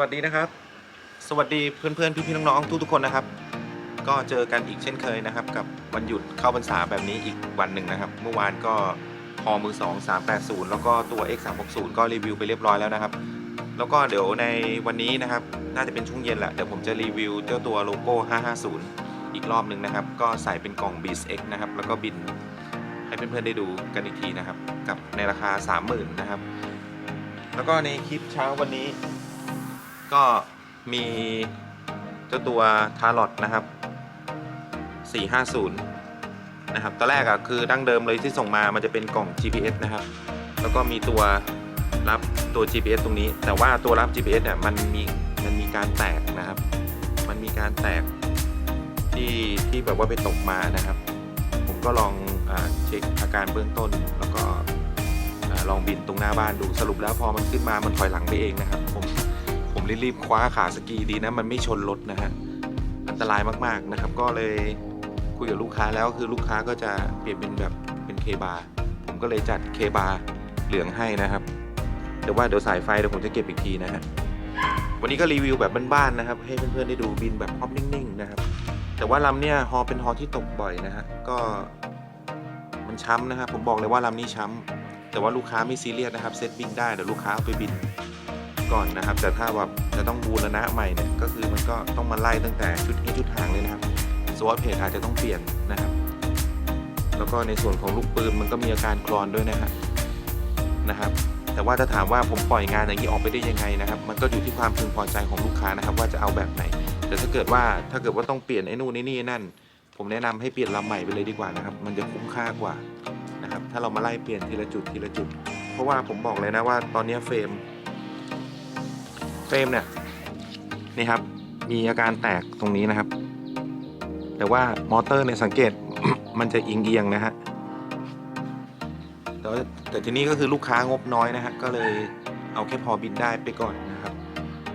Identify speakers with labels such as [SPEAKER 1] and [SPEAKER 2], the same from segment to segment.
[SPEAKER 1] วัสดีนะครับ สวัสดีเพื่อนๆพี่ๆน้องๆทุกๆคนนะครับ ก็เจอกันอีกเช่นเคยนะครับ กับวันหยุดเข้าพรรษาแบบนี้อีกวันหนึ่งนะครับ เมื่อวานก็ฮอมือ2 380 แล้วก็ตัว X 3 6 0ก็รีวิวไปเรียบร้อยแล้วนะครับ แล้วก็เดี๋ยวในวันนี้นะครับ น่าจะเป็นช่วงเย็นแหละเดี๋ยวผมจะรีวิวเจ้าตัวโลโก้ 550 อีกรอบหนึ่งนะครับ ก็ใส่เป็นกล่อง b e a s X นะครับ แล้วก็บินให้เพื่อนๆได้ดูกันอีกทีนะครับ กับในราคา 30,000นะครับ แล้วก็ในคลิปเช้าวันนี้ ก็มีเจ้าตัวทารอตนะครับ 450 นะครับ ตอนแรกอะคือดั้งเดิมเลยที่ส่งมา มันจะเป็นกล่อง GPS นะครับ แล้วก็มีตัวรับตัว GPS ตรงนี้ แต่ว่าตัวรับ GPS เนี่ยมันมีมันมีการแตกนะครับ มันมีการแตกที่ที่แบบว่าไปตกมานะครับ ผมก็ลองอเช็คอาการเบื้องต้น แล้วก็ลองบินตรงหน้าบ้านดูสรุปแล้วพอมันขึ้นมามันถอยหลังไปเองนะครับผม รีบๆคว้าขาสกีดีนะ มันไม่ชนรถนะฮะ อันตรายมาก ๆ นะครับ ก็เลยคุยกับลูกค้าแล้วคือลูกค้าก็จะเปลี่ยนเป็นแบบเป็นเคบาผมก็เลยจัดเคบาเหลืองให้นะครับแต่ว่าเดี๋ยวสายไฟเดี๋ยวผมจะเก็บอีกทีนะฮะ วันนี้ก็รีวิวแบบบ้านๆนะครับ ให้เพื่อนๆได้ดูบินแบบฮอปนิ่งๆนะครับ แต่ว่าลำเนี่ยฮอเป็นฮอที่ตกบ่อยนะฮะ ก็มันช้ำนะครับผมบอกเลยว่าลำนี้ช้ำแต่ว่าลูกค้าไม่ซีเรียสนะครับเซตบินได้เดี๋ยวลูกค้าเอาไปบิน ก่อนนะครับ แต่ถ้าแบบจะต้องบูรณะใหม่เนี่ยก็คือมันก็ต้องมาไล่ตั้งแต่ชุดให้ชุดหางเลยนะครับสวอตเพจอาจจะต้องเปลี่ยนนะครับ แล้วก็ในส่วนของลูกปืนมันก็มีอาการคลอนด้วยนะฮะนะครับ แต่ว่าถ้าถามว่าผมปล่อยงานอย่างนี้ออกไปได้ยังไงนะครับ มันก็อยู่ที่ความพึงพอใจของลูกค้านะครับ ว่าจะเอาแบบไหน แต่ถ้าเกิดว่าถ้าเกิดว่าต้องเปลี่ยนไอ้นู่นไอ้นี่นั่น ผมแนะนำให้เปลี่ยนลำใหม่ไปเลยดีกว่านะครับ มันจะคุ้มค่ากว่านะครับ ถ้าเรามาไล่เปลี่ยนทีละจุดทีละจุด เพราะว่าผมบอกเลยนะว่าตอนนี้เฟรม เฟรมเนี่ยนี่ครับมีอาการแตกตรงนี้นะครับ แต่ว่ามอเตอร์เนี่ยสังเกต มันจะเอียงเอียงๆนะฮะแต่ว่าแต่ทีนี้ก็คือลูกค้างบน้อยนะฮะก็เลยเอาแค่พอบินได้ไปก่อนนะครับ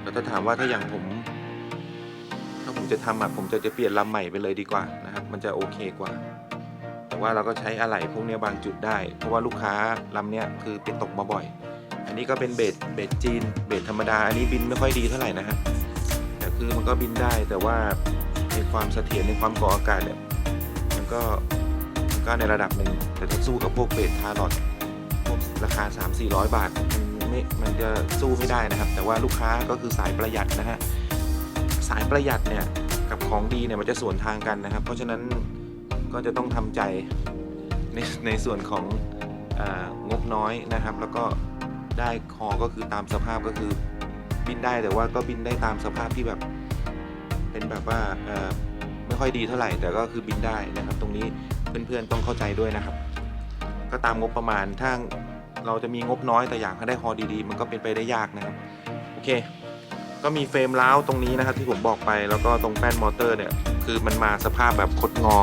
[SPEAKER 1] แต่ถ้าถามว่าถ้าอย่างผม ถ้าผมจะทำอะผมจะจะเปลี่ยนลำใหม่ไปเลยดีกว่านะครับ มันจะโอเคกว่า แต่ว่าเราก็ใช้อะไหล่พวกนี้บางจุดได้ เพราะว่าลูกค้าลำเนี้ยคือไปตกมาบ่อย นนี้ก็เป็นเบสเบสจีน เบสธรรมดา อันนี้บินไม่ค่อยดีเท่าไหร่นะฮะ แต่คือมันก็บินได้แต่ว่าในความเสถียรในความก่ออากาศเนี่ยมันก็มันก็ในระดับหนึ่งแต่ถ้าสู้กับพวกเบสทารอดพวกราคา 3 4 0 0 บาท มันไม่มันจะสู้ไม่ได้นะครับ แต่ว่าลูกค้าก็คือสายประหยัดนะฮะ สายประหยัดเนี่ยกับของดีเนี่ยมันจะสวนทางกันนะครับ เพราะฉะนั้นก็จะต้องทำใจในในส่วนของอางบน้อยนะครับ แล้วก็ ได้คอก็คือตามสภาพก็คือบินได้แต่ว่าก็บินได้ตามสภาพที่แบบเป็นแบบว่าไม่ค่อยดีเท่าไหร่ แต่ก็คือบินได้นะครับ ตรงนี้เพื่อนๆต้องเข้าใจด้วยนะครับ ก็ตามงบประมาณถ้าเราจะมีงบน้อยแต่อยากให้ได้ฮอดีๆ มันก็เป็นไปได้ยากนะครับโอเค ก็มีเฟรมล้าวตรงนี้นะครับที่ผมบอกไปแล้วก็ตรงแป้นมอเตอร์เนี่ยคือมันมาสภาพแบบคดงอ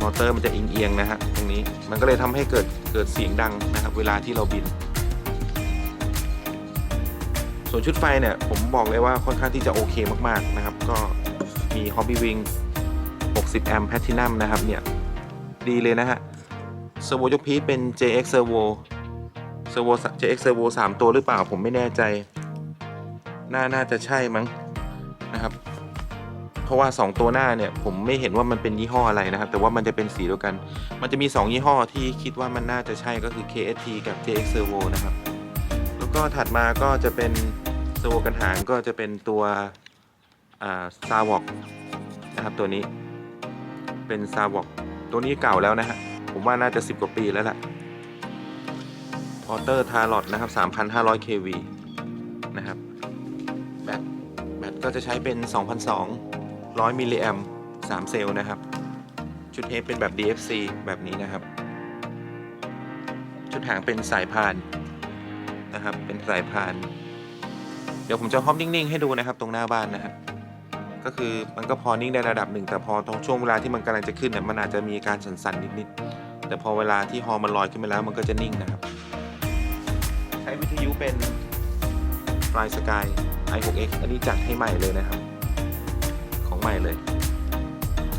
[SPEAKER 1] มอเตอร์มันจะเอียงๆนะฮะตรงนี้มันก็เลยทำให้เกิดเกิดเสียงดังนะครับ เวลาที่เราบิน ส่วนชุดไฟเนี่ยผมบอกเลยว่าค่อนข้างที่จะโอเคมากๆนะครับ ก็มี Hobby Wing 60 แอมป์แพทินัมนะครับเนี่ย ดีเลยนะฮะเซอร์โวยกพีเป็น JX Servo Servo JX Servo 3 ตัวหรือเปล่าผมไม่แน่ใจ น่าน่าจะใช่มั้งนะครับ เพราะว่า 2 ตัวหน้าเนี่ยผมไม่เห็นว่ามันเป็นยี่ห้ออะไรนะครับ แต่ว่ามันจะเป็นสีเดียวกัน มันจะมี 2 ยี่ห้อที่คิดว่ามันน่าจะใช่ก็คือ KST กับ JX Servo นะครับ ก็ถัดมาก็จะเป็นโซโวกันหางก็จะเป็นตัวซาวอกนะครับตัวนี้เป็นซาวอกตัวนี้เก่าแล้วนะฮะผมว่าน่าจะ 10 กว่าปีแล้วล่ะพอเตอร์ทารอดนะครับ 3,500 kV นะครับแบตแบตก็จะใช้เป็น 2,200 มิลลิแอม3เซลล์นะครับ ชุดเทปเป็นแบบ DFC แบบนี้นะครับ ชุดหางเป็นสายพาน นะครับ เป็นสายพาน เดี๋ยวผมจะฮอปนิ่งๆ ให้ดูนะครับ ตรงหน้าบ้านนะครับ ก็คือมันก็พอนิ่งได้ระดับหนึ่ง แต่พอตรงช่วงเวลาที่มันกำลังจะขึ้นเนี่ยมันอาจจะมีการสั่นๆนิดๆ แต่พอเวลาที่ฮอมันลอยขึ้นไปแล้วมันก็จะนิ่งนะครับ ใช้วิทยุเป็น Fly Sky i6x อันนี้จัดให้ใหม่เลยนะครับ ของใหม่เลย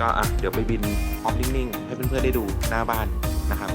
[SPEAKER 1] ก็อะเดี๋ยวไปบินฮอปนิ่งๆ ให้เพื่อนๆได้ดูหน้าบ้านนะครับ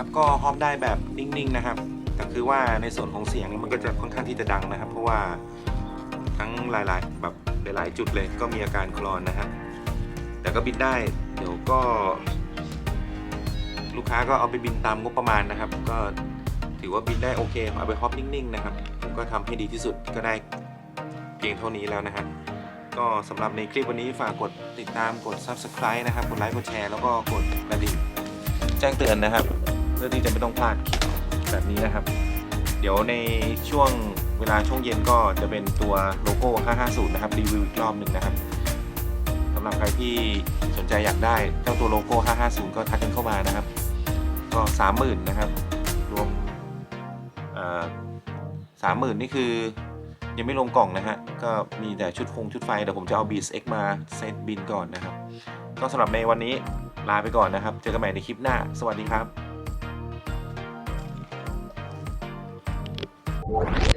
[SPEAKER 1] ครับก็ฮอปได้แบบนิ่งๆนะครับแต่คือว่าในส่วนของเสียงมันก็จะค่อนข้างที่จะดังนะครับ เพราะว่าทั้งหลายๆแบบหลายๆจุดเลยก็มีอาการคลอนนะครับแต่ก็บินได้เดี๋ยวก็ ลูกค้าก็เอาไปบินตามงบประมาณนะครับ ก็ถือว่าบินได้โอเคเอาไปฮอปนิ่งๆนะครับผมก็ทำให้ดีที่สุดก็ได้เพียงเท่านี้แล้วนะครับก็สำหรับในคลิปวันนี้ฝากกดติดตามกด subscribe นะครับ กดไลค์กดแชร์แล้วก็กดกระดิ่งแจ้งเตือนนะครับ เพื่อที่จะไม่ต้องพลาดคลิปแบบนี้นะครับ เดี๋ยวในช่วงเวลาช่วงเย็นก็จะเป็นตัวโลโก้ 550 นะครับ รีวิวอีกรอบหนึ่งนะครับสำหรับใครที่สนใจอยากได้เจ้าตัวโลโก้ 550 ก็ทักกันเข้ามานะครับ ก็ 30,000 นะครับ รวมสามหมื่นนี่คือยังไม่ลงกล่องนะฮะ ก็มีแต่ชุดฟงชุดไฟเดี๋ยวผมจะเอา Beats X มาเซตบินก่อนนะครับ ก็สำหรับในวันนี้ลาไปก่อนนะครับ เจอกันใหม่ในคลิปหน้า สวัสดีครับ
[SPEAKER 2] What?